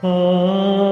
Oh.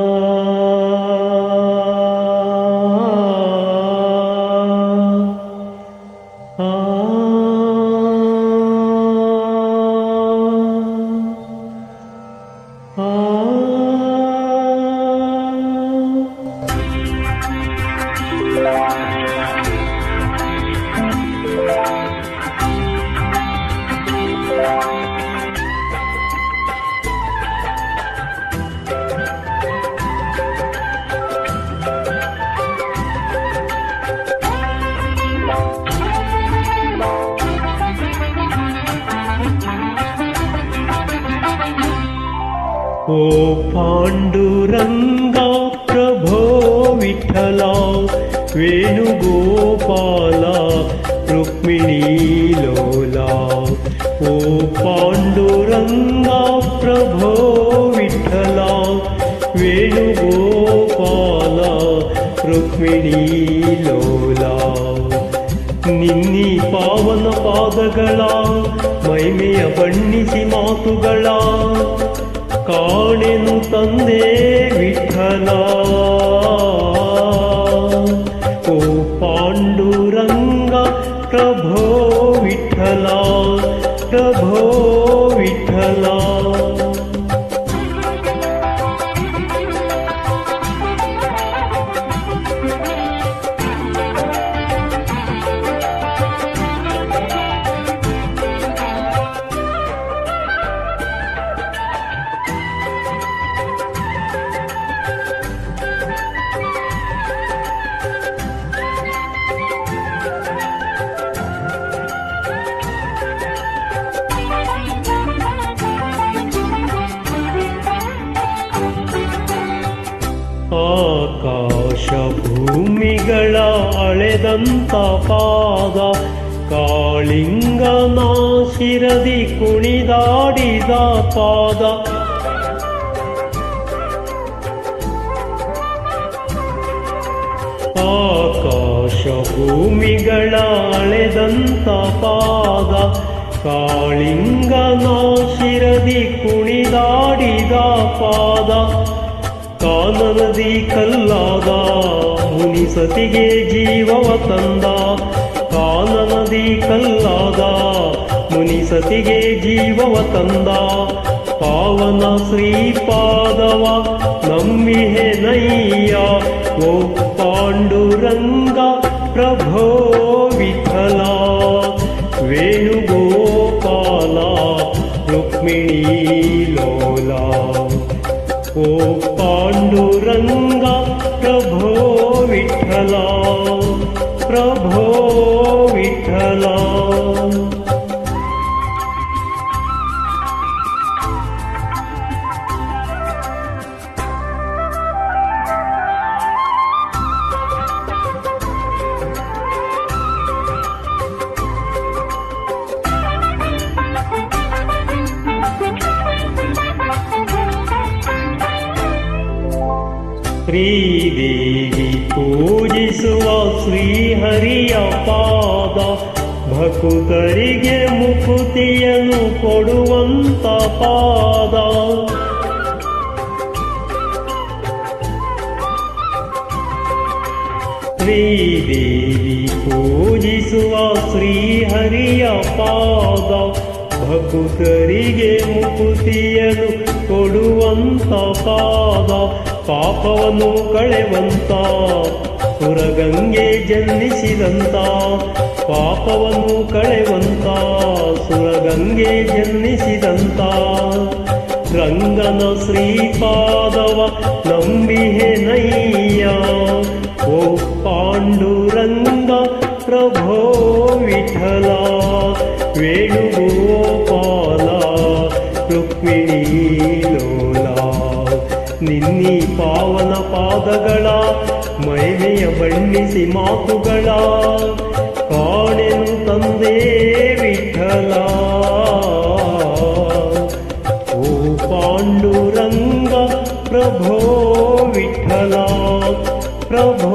ओ पाण्डुरङ्गा प्रभो विठ्ठला वेणुगोपाला रुक्मिणीलोला ओ पाण्डुरङ्गा प्रभो विठ्ठला वेणुगोपाला ರುಕ್ಮಿಣೀಲೋಲ ನಿನ್ನಿ ಪಾವನ ಪಾದಗಳ ಮೈಮೆಯ ಬಣ್ಣಿಸಿ ಮಾತುಗಳ ಕಾಣೆನು ತಂದೆ ವಿಠಲ ಓ ಪಾಂಡುರಂಗ ಪ್ರಭೋ ವಿಠಲ ಆಕಾಶ ಭೂಮಿಗಳ ಅಳೆದಂತ ಪಾದ ಕಾಳಿಂಗನ ಶಿರದಿ ಕುಣಿದಾಡಿದ ಪಾದ. ಆಕಾಶ ಭೂಮಿಗಳ ಅಳೆದಂತ ಪಾದ ಕಾಳಿಂಗನ ಶಿರದಿ ಕುಣಿದಾಡಿದ ಪಾದ. ಕಾನನದಿ ಕಲ್ಲಾದ ಮುನಿಸತಿಗೆ ಜೀವವ ತಂದ ಕಾನನದಿ ಕಲ್ಲಾದ ಮುನಿಸತಿಗೆ ಜೀವವ ತಂದ ಪಾವನ ಶ್ರೀಪಾದವ ನಮ್ಮಿಹೆ ನಯ್ಯ ಓ ಪಾಂಡುರಂಗ ಪ್ರಭೋ ವಿಠಲ ವೇಣುಗೋಪಾಲ ರುಕ್ಮಿಣೀ ಲೋಲಾ ओ पाण्डुरङ्गा प्रभोविठला प्रभो विठला ಶ್ರೀದೇವಿ ಪೂಜಿಸುವ ಶ್ರೀಹರಿಯ ಪಾದ ಭಕುತರಿಗೆ ಮುಕುತಿಯನ್ನು ಕೊಡುವಂತ ಪಾದ. ಶ್ರೀದೇವಿ ಪೂಜಿಸುವ ಶ್ರೀಹರಿಯ ಪಾದ ಭಕುತರಿಗೆ ಮುಕುತಿಯನು ಕೊಡುವಂತ ಪಾದ, ಪಾಪವನ್ನು ಕಳೆವಂತ, ಸುರಗಂಗೆ ಜನ್ಮಿಸಿದಂತ ಪಾಪವನ್ನು ಕಳೆವಂತ, ಸುರಗಂಗೆ ಜನ್ಮಿಸಿದಂತ ರಂಗನ ಶ್ರೀಪಾದವ ನಂಬಿಹೆ ನಯ್ಯ, ಓ ಪಾಂಡುರಂಗ ಪ್ರಭೋ ವಿಠಲ ವೇಣುಗೋಪಾಲ ರುಕ್ಮಿಣೀ ಲೋಲ ನಿನ್ನಿ ಪಾವನ ಪಾದಗಳ ಮೈಮೆಯ ಬಣ್ಣಿಸಿ ಮಾತುಗಳ ಕಾಣೆನು ತಂದೆ ವಿಠಲ ಓ ಪಾಂಡುರಂಗ ಪ್ರಭೋ ವಿಠಲ ಪ್ರಭೋ